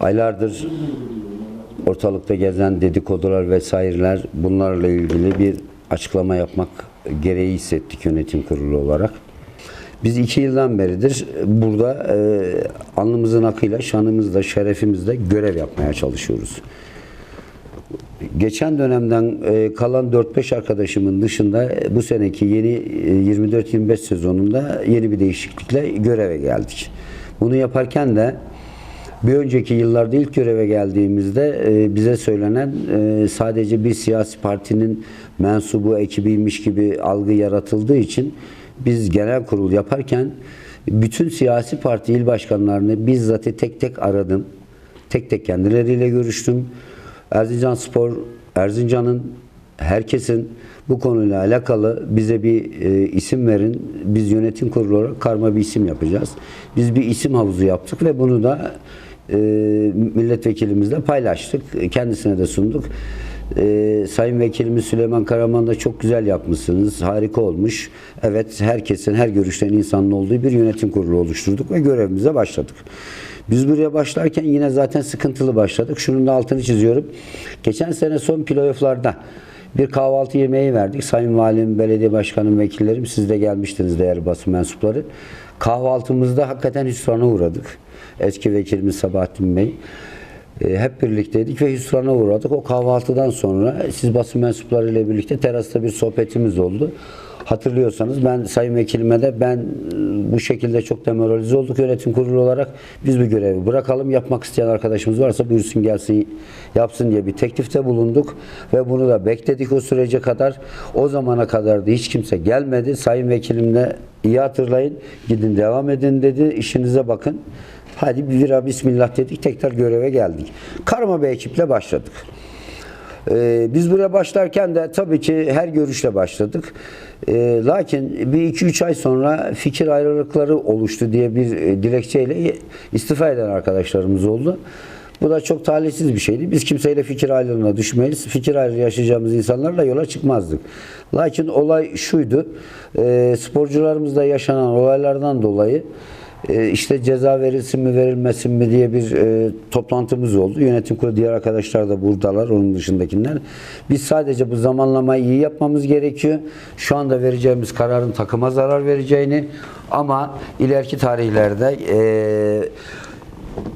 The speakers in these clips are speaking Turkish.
Aylardır ortalıkta gezen dedikodular vesaireler bunlarla ilgili bir açıklama yapmak gereği hissettik yönetim kurulu olarak. Biz iki yıldan beridir burada e, alnımızın akıyla, şanımızla, şerefimizle görev yapmaya çalışıyoruz. Geçen dönemden e, kalan 4-5 arkadaşımın dışında e, bu seneki yeni e, 24-25 sezonunda yeni bir değişiklikle göreve geldik. Bunu yaparken de bir önceki yıllarda ilk göreve geldiğimizde e, bize söylenen e, sadece bir siyasi partinin mensubu ekibiymiş gibi algı yaratıldığı için biz genel kurul yaparken bütün siyasi parti il başkanlarını bizzat tek tek aradım. Tek tek kendileriyle görüştüm. Erzincan Spor, Erzincan'ın herkesin bu konuyla alakalı bize bir e, isim verin. Biz yönetim kurulu olarak karma bir isim yapacağız. Biz bir isim havuzu yaptık ve bunu da e, milletvekilimizle paylaştık. Kendisine de sunduk. E, Sayın Vekilimiz Süleyman Karaman da çok güzel yapmışsınız. Harika olmuş. Evet herkesin, her görüşten insanın olduğu bir yönetim kurulu oluşturduk ve görevimize başladık. Biz buraya başlarken yine zaten sıkıntılı başladık. Şunun da altını çiziyorum. Geçen sene son playofflarda bir kahvaltı yemeği verdik. Sayın Valim, Belediye Başkanım, vekillerim siz de gelmiştiniz değerli basın mensupları. Kahvaltımızda hakikaten hüsrana uğradık. Eski vekilimiz Sabahattin Bey. E, hep birlikteydik ve hüsrana uğradık. O kahvaltıdan sonra siz basın mensuplarıyla birlikte terasta bir sohbetimiz oldu. Hatırlıyorsanız ben Sayın Vekilime de ben e, bu şekilde çok demoralize olduk yönetim kurulu olarak. Biz bu görevi bırakalım. Yapmak isteyen arkadaşımız varsa buyursun gelsin yapsın diye bir teklifte bulunduk. Ve bunu da bekledik o sürece kadar. O zamana kadar da hiç kimse gelmedi. Sayın Vekilim de iyi hatırlayın. Gidin devam edin dedi. İşinize bakın. Hadi bir vira bismillah dedik. Tekrar göreve geldik. Karma bir ekiple başladık. Ee, biz buraya başlarken de tabii ki her görüşle başladık. Ee, lakin bir iki üç ay sonra fikir ayrılıkları oluştu diye bir e, dilekçeyle istifa eden arkadaşlarımız oldu. Bu da çok talihsiz bir şeydi. Biz kimseyle fikir ayrılığına düşmeyiz. Fikir ayrılığı yaşayacağımız insanlarla yola çıkmazdık. Lakin olay şuydu. E, sporcularımızda yaşanan olaylardan dolayı işte ceza verilsin mi verilmesin mi diye bir e, toplantımız oldu. Yönetim kurulu diğer arkadaşlar da buradalar onun dışındakiler. Biz sadece bu zamanlamayı iyi yapmamız gerekiyor. Şu anda vereceğimiz kararın takıma zarar vereceğini ama ileriki tarihlerde e,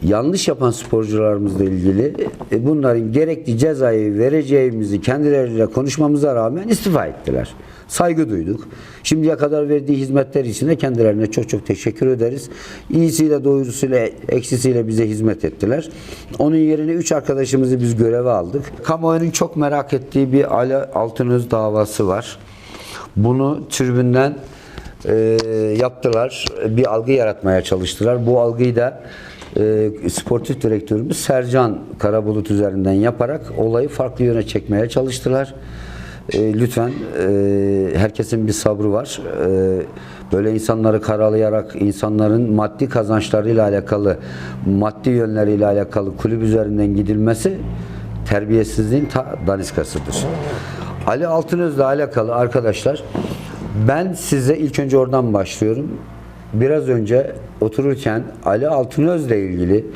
yanlış yapan sporcularımızla ilgili e, bunların gerekli cezayı vereceğimizi kendileriyle konuşmamıza rağmen istifa ettiler. Saygı duyduk. Şimdiye kadar verdiği hizmetler için de kendilerine çok çok teşekkür ederiz. İyisiyle doğrusuyla eksisiyle bize hizmet ettiler. Onun yerine üç arkadaşımızı biz göreve aldık. Kamuoyunun çok merak ettiği bir Ali Altınöz davası var. Bunu tribünden e, yaptılar. Bir algı yaratmaya çalıştılar. Bu algıyı da e, sportif direktörümüz Sercan Karabulut üzerinden yaparak olayı farklı yöne çekmeye çalıştılar. E, lütfen e, herkesin bir sabrı var. E, böyle insanları karalayarak insanların maddi kazançlarıyla alakalı, maddi yönleriyle alakalı kulüp üzerinden gidilmesi terbiyesizliğin ta daniskasıdır. Ali Altınöz'le alakalı arkadaşlar ben size ilk önce oradan başlıyorum. Biraz önce otururken Ali Altınöz'le ilgili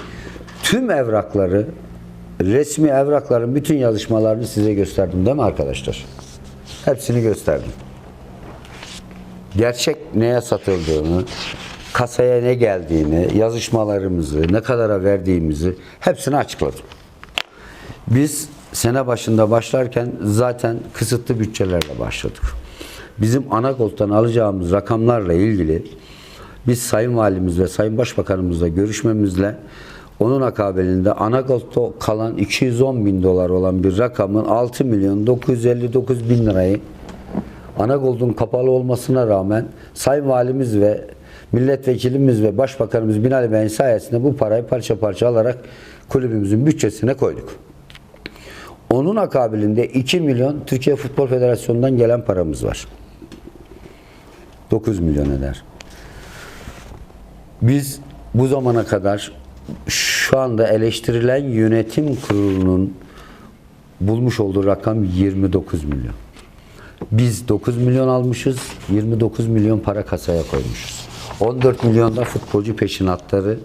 tüm evrakları, resmi evrakların bütün yazışmalarını size gösterdim değil mi arkadaşlar? Hepsini gösterdim. Gerçek neye satıldığını, kasaya ne geldiğini, yazışmalarımızı, ne kadara verdiğimizi hepsini açıkladım. Biz sene başında başlarken zaten kısıtlı bütçelerle başladık. Bizim ana koltuktan alacağımız rakamlarla ilgili biz Sayın Valimiz ve Sayın Başbakanımızla görüşmemizle onun akabelinde ana koltukta kalan 210 bin dolar olan bir rakamın 6 milyon 959 bin lirayı ana koltuğun kapalı olmasına rağmen Sayın Valimiz ve milletvekilimiz ve başbakanımız Binali Bey'in sayesinde bu parayı parça parça alarak kulübümüzün bütçesine koyduk. Onun akabelinde 2 milyon Türkiye Futbol Federasyonu'ndan gelen paramız var. 9 milyon eder. Biz bu zamana kadar şu anda eleştirilen yönetim kurulunun bulmuş olduğu rakam 29 milyon. Biz 9 milyon almışız, 29 milyon para kasaya koymuşuz. 14 milyonda futbolcu peşinatları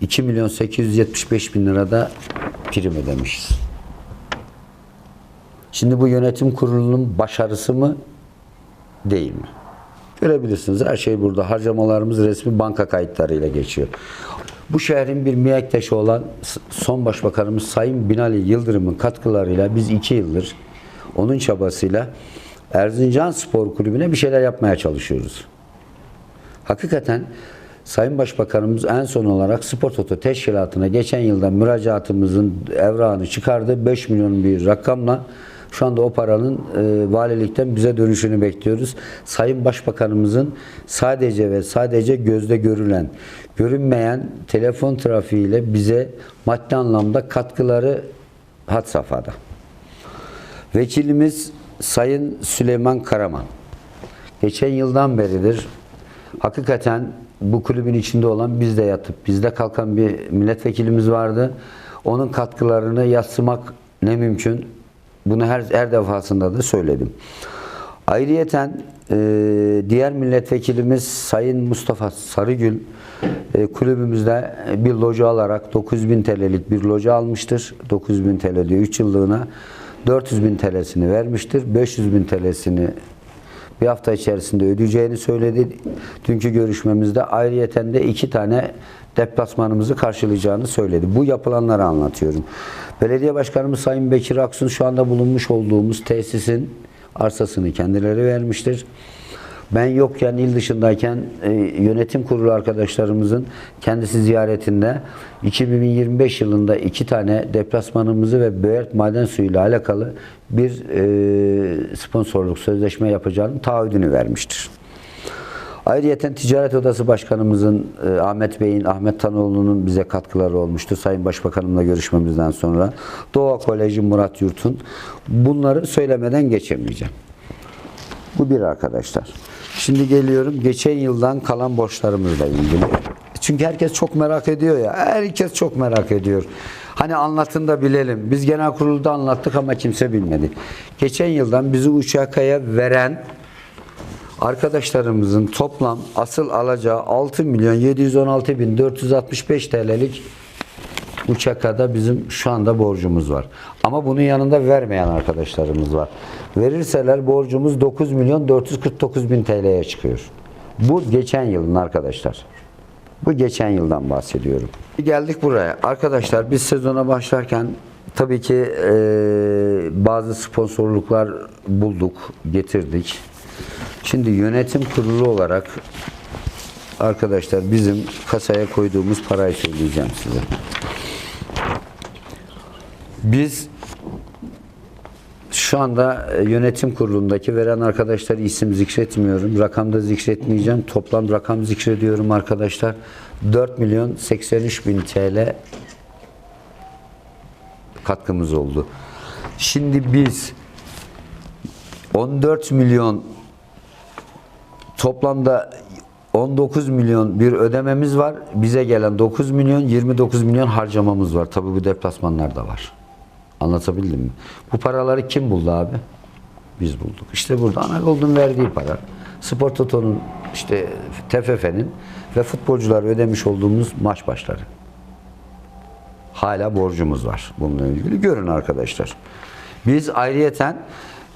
2 milyon 875 bin lirada prim ödemişiz. Şimdi bu yönetim kurulunun başarısı mı değil mi? Görebilirsiniz her şey burada. Harcamalarımız resmi banka kayıtlarıyla geçiyor. Bu şehrin bir miyektaşı olan son başbakanımız Sayın Binali Yıldırım'ın katkılarıyla biz iki yıldır onun çabasıyla Erzincan Spor Kulübü'ne bir şeyler yapmaya çalışıyoruz. Hakikaten Sayın Başbakanımız en son olarak Spor Toto Teşkilatı'na geçen yılda müracaatımızın evrağını çıkardı. 5 milyon bir rakamla şu anda o paranın e, valilikten bize dönüşünü bekliyoruz. Sayın Başbakanımızın sadece ve sadece gözde görülen, görünmeyen telefon trafiğiyle bize maddi anlamda katkıları had safhada. Vekilimiz Sayın Süleyman Karaman. Geçen yıldan beridir hakikaten bu kulübün içinde olan bizde yatıp bizde kalkan bir milletvekilimiz vardı. Onun katkılarını yatsımak ne mümkün. Bunu her, her defasında da söyledim. Ayrıyeten e, diğer milletvekilimiz Sayın Mustafa Sarıgül e, kulübümüzde bir loca alarak 9000 TL'lik bir loca almıştır. 9000 TL diyor 3 yıllığına 400 bin TL'sini vermiştir. 500 bin TL'sini bir hafta içerisinde ödeyeceğini söyledi. Dünkü görüşmemizde ayrıyeten de iki tane deplasmanımızı karşılayacağını söyledi. Bu yapılanları anlatıyorum. Belediye Başkanımız Sayın Bekir Aksun şu anda bulunmuş olduğumuz tesisin arsasını kendileri vermiştir. Ben yokken il dışındayken e, yönetim kurulu arkadaşlarımızın kendisi ziyaretinde 2025 yılında iki tane deplasmanımızı ve Böğert Maden Suyu ile alakalı bir e, sponsorluk sözleşme yapacağının taahhüdünü vermiştir. Ayrıyeten Ticaret Odası Başkanımızın e, Ahmet Bey'in, Ahmet Tanoğlu'nun bize katkıları olmuştu. Sayın Başbakanımla görüşmemizden sonra. Doğa Koleji Murat Yurt'un. Bunları söylemeden geçemeyeceğim. Bu bir arkadaşlar. Şimdi geliyorum geçen yıldan kalan borçlarımızla ilgili. Çünkü herkes çok merak ediyor ya. Herkes çok merak ediyor. Hani anlatın da bilelim. Biz genel kurulda anlattık ama kimse bilmedi. Geçen yıldan bizi Uçakaya veren arkadaşlarımızın toplam asıl alacağı 6 milyon 716 bin 465 TL'lik Uçakada bizim şu anda borcumuz var. Ama bunun yanında vermeyen arkadaşlarımız var. Verirseler borcumuz 9 milyon 449 bin TL'ye çıkıyor. Bu geçen yılın arkadaşlar. Bu geçen yıldan bahsediyorum. Geldik buraya. Arkadaşlar biz sezona başlarken tabii ki eee, bazı sponsorluklar bulduk, getirdik. Şimdi yönetim kurulu olarak arkadaşlar bizim kasaya koyduğumuz parayı söyleyeceğim size. Biz şu anda e, yönetim kurulundaki veren arkadaşlar isim zikretmiyorum. Rakamda zikretmeyeceğim. Toplam rakam zikrediyorum arkadaşlar. 4 milyon 83 bin TL katkımız oldu. Şimdi biz 14 milyon toplamda 19 milyon bir ödememiz var. Bize gelen 9 milyon 29 milyon harcamamız var. Tabii bu deplasmanlar da var. Anlatabildim mi? Bu paraları kim buldu abi? Biz bulduk. İşte burada Anadolu'nun verdiği para. Spor Toto'nun işte TFF'nin ve futbolcular ödemiş olduğumuz maç başları. Hala borcumuz var bununla ilgili. Görün arkadaşlar. Biz ayrıyeten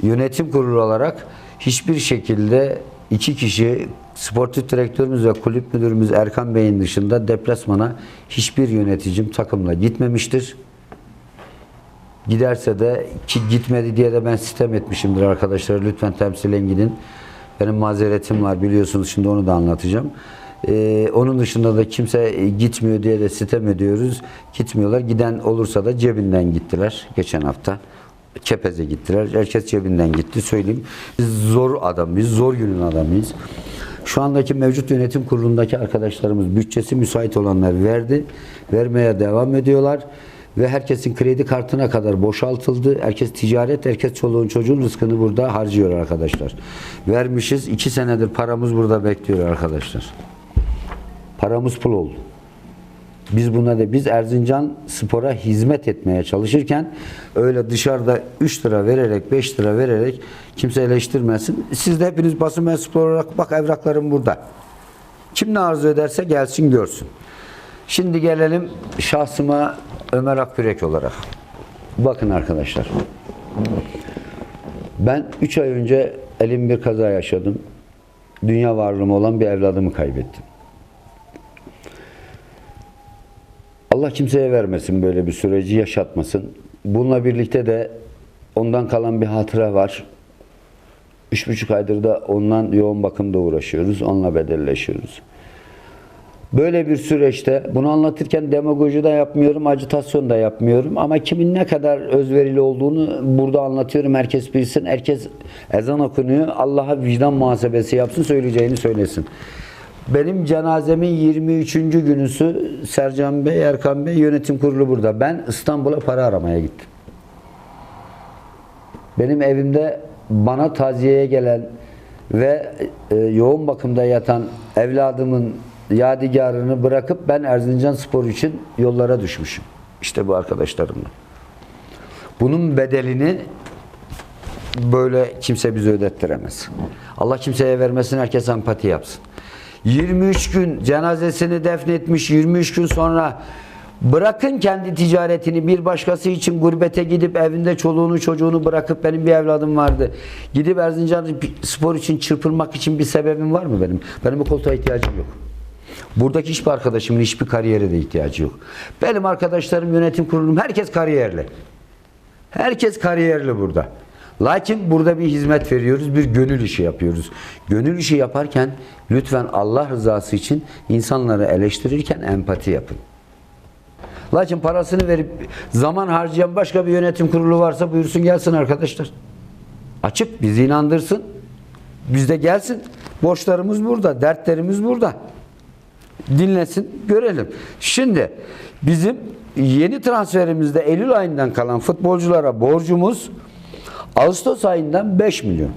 yönetim kurulu olarak hiçbir şekilde iki kişi sportif direktörümüz ve kulüp müdürümüz Erkan Bey'in dışında deplasmana hiçbir yöneticim takımla gitmemiştir. Giderse de ki gitmedi diye de ben sitem etmişimdir arkadaşlar. Lütfen temsilen gidin. Benim mazeretim var biliyorsunuz şimdi onu da anlatacağım. Ee, onun dışında da kimse gitmiyor diye de sitem ediyoruz. Gitmiyorlar. Giden olursa da cebinden gittiler geçen hafta. Kepez'e gittiler. Herkes cebinden gitti söyleyeyim. Biz zor adamıyız. Zor günün adamıyız. Şu andaki mevcut yönetim kurulundaki arkadaşlarımız bütçesi müsait olanlar verdi. Vermeye devam ediyorlar. Ve herkesin kredi kartına kadar boşaltıldı. Herkes ticaret, herkes çoluğun çocuğun rızkını burada harcıyor arkadaşlar. Vermişiz. iki senedir paramız burada bekliyor arkadaşlar. Paramız pul oldu. Biz buna da biz Erzincan Spor'a hizmet etmeye çalışırken öyle dışarıda 3 lira vererek 5 lira vererek kimse eleştirmesin. Siz de hepiniz basın mensupları olarak bak evraklarım burada. Kim ne arzu ederse gelsin görsün. Şimdi gelelim şahsıma Ömer Akbürek olarak. Bakın arkadaşlar. Ben 3 ay önce elim bir kaza yaşadım. Dünya varlığım olan bir evladımı kaybettim. Allah kimseye vermesin böyle bir süreci yaşatmasın. Bununla birlikte de ondan kalan bir hatıra var. Üç buçuk aydır da ondan yoğun bakımda uğraşıyoruz. Onunla bedelleşiyoruz. Böyle bir süreçte bunu anlatırken demagoji de yapmıyorum, acitasyon da yapmıyorum. Ama kimin ne kadar özverili olduğunu burada anlatıyorum. Herkes bilsin. Herkes ezan okunuyor. Allah'a vicdan muhasebesi yapsın, söyleyeceğini söylesin. Benim cenazemin 23. günüsü Sercan Bey, Erkan Bey yönetim kurulu burada. Ben İstanbul'a para aramaya gittim. Benim evimde bana taziyeye gelen ve e, yoğun bakımda yatan evladımın yadigarını bırakıp ben Erzincan Spor için yollara düşmüşüm. İşte bu arkadaşlarımla. Bunun bedelini böyle kimse bize ödettiremez. Allah kimseye vermesin, herkes empati yapsın. 23 gün cenazesini defnetmiş, 23 gün sonra bırakın kendi ticaretini bir başkası için gurbete gidip evinde çoluğunu çocuğunu bırakıp benim bir evladım vardı. Gidip Erzincan spor için çırpınmak için bir sebebim var mı benim? Benim bu koltuğa ihtiyacım yok. Buradaki hiçbir arkadaşımın hiçbir kariyere de ihtiyacı yok. Benim arkadaşlarım, yönetim kurulum herkes kariyerli. Herkes kariyerli burada. Lakin burada bir hizmet veriyoruz, bir gönül işi yapıyoruz. Gönül işi yaparken lütfen Allah rızası için insanları eleştirirken empati yapın. Lakin parasını verip zaman harcayan başka bir yönetim kurulu varsa buyursun gelsin arkadaşlar. Açık bizi inandırsın. Biz de gelsin. Borçlarımız burada, dertlerimiz burada. Dinlesin, görelim. Şimdi bizim yeni transferimizde Eylül ayından kalan futbolculara borcumuz Ağustos ayından 5 milyon.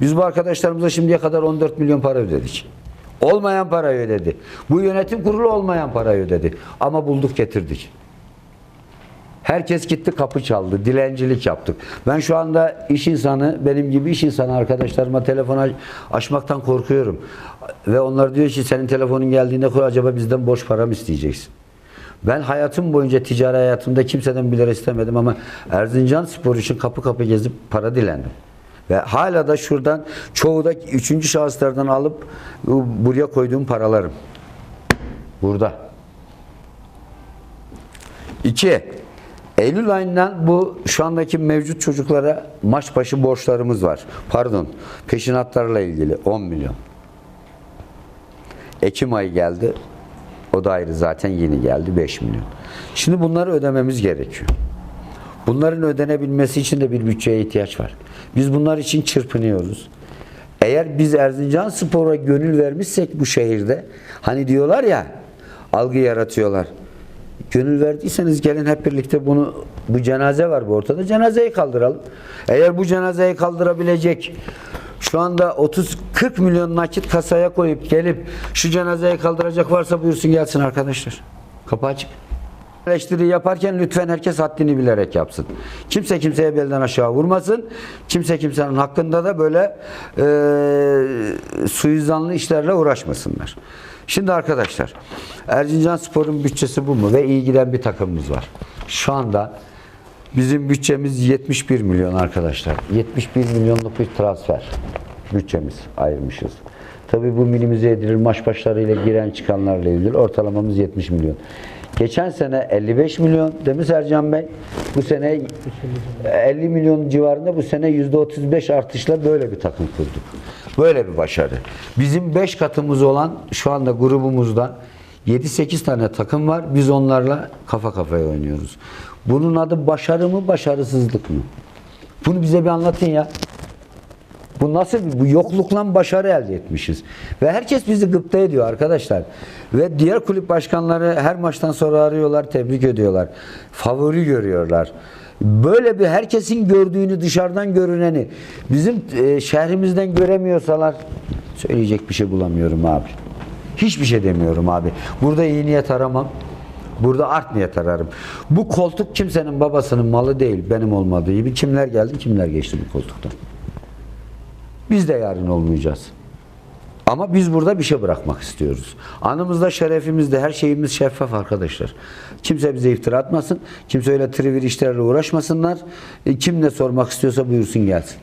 Biz bu arkadaşlarımıza şimdiye kadar 14 milyon para ödedik. Olmayan parayı ödedi. Bu yönetim kurulu olmayan parayı ödedi. Ama bulduk getirdik. Herkes gitti kapı çaldı. Dilencilik yaptık. Ben şu anda iş insanı, benim gibi iş insanı arkadaşlarıma telefon aç- açmaktan korkuyorum. Ve onlar diyor ki senin telefonun geldiğinde kur acaba bizden borç para mı isteyeceksin? Ben hayatım boyunca ticari hayatımda kimseden bir lira istemedim ama Erzincan Spor için kapı kapı gezip para dilendim. Ve hala da şuradan çoğu da üçüncü şahıslardan alıp bu- buraya koyduğum paralarım. Burada. İki, Eylül ayından bu şu andaki mevcut çocuklara maç başı borçlarımız var. Pardon, peşinatlarla ilgili 10 milyon. Ekim ayı geldi. O da ayrı zaten yeni geldi 5 milyon. Şimdi bunları ödememiz gerekiyor. Bunların ödenebilmesi için de bir bütçeye ihtiyaç var. Biz bunlar için çırpınıyoruz. Eğer biz Erzincan Spor'a gönül vermişsek bu şehirde hani diyorlar ya algı yaratıyorlar. Gönül verdiyseniz gelin hep birlikte bunu bu cenaze var bu ortada. Cenazeyi kaldıralım. Eğer bu cenazeyi kaldırabilecek şu anda 30 40 milyon nakit kasaya koyup gelip şu cenazeyi kaldıracak varsa buyursun gelsin arkadaşlar. Kapı açık. Eleştiri yaparken lütfen herkes haddini bilerek yapsın. Kimse kimseye belden aşağı vurmasın. Kimse kimsenin hakkında da böyle e, suizanlı işlerle uğraşmasınlar. Şimdi arkadaşlar Erzincan Spor'un bütçesi bu mu? Ve iyi giden bir takımımız var. Şu anda bizim bütçemiz 71 milyon arkadaşlar. 71 milyonluk bir transfer bütçemiz ayırmışız. Tabii bu minimize edilir maç başlarıyla giren çıkanlarla ilgili ortalamamız 70 milyon. Geçen sene 55 milyon mi Sercan Bey? Bu sene 50 milyon civarında bu sene %35 artışla böyle bir takım kurduk. Böyle bir başarı. Bizim 5 katımız olan şu anda grubumuzda 7-8 tane takım var. Biz onlarla kafa kafaya oynuyoruz. Bunun adı başarı mı, başarısızlık mı? Bunu bize bir anlatın ya. Bu nasıl bir, bu yoklukla başarı elde etmişiz. Ve herkes bizi gıpta ediyor arkadaşlar. Ve diğer kulüp başkanları her maçtan sonra arıyorlar, tebrik ediyorlar. Favori görüyorlar. Böyle bir herkesin gördüğünü dışarıdan görüneni bizim e, şehrimizden göremiyorsalar söyleyecek bir şey bulamıyorum abi. Hiçbir şey demiyorum abi. Burada iyi niyet aramam. Burada art niyet ararım. Bu koltuk kimsenin babasının malı değil. Benim olmadığı gibi. Kimler geldi kimler geçti bu koltuktan. Biz de yarın olmayacağız. Ama biz burada bir şey bırakmak istiyoruz. Anımızda, şerefimizde, her şeyimiz şeffaf arkadaşlar. Kimse bize iftira atmasın. Kimse öyle trivir işlerle uğraşmasınlar. E, Kim ne sormak istiyorsa buyursun gelsin.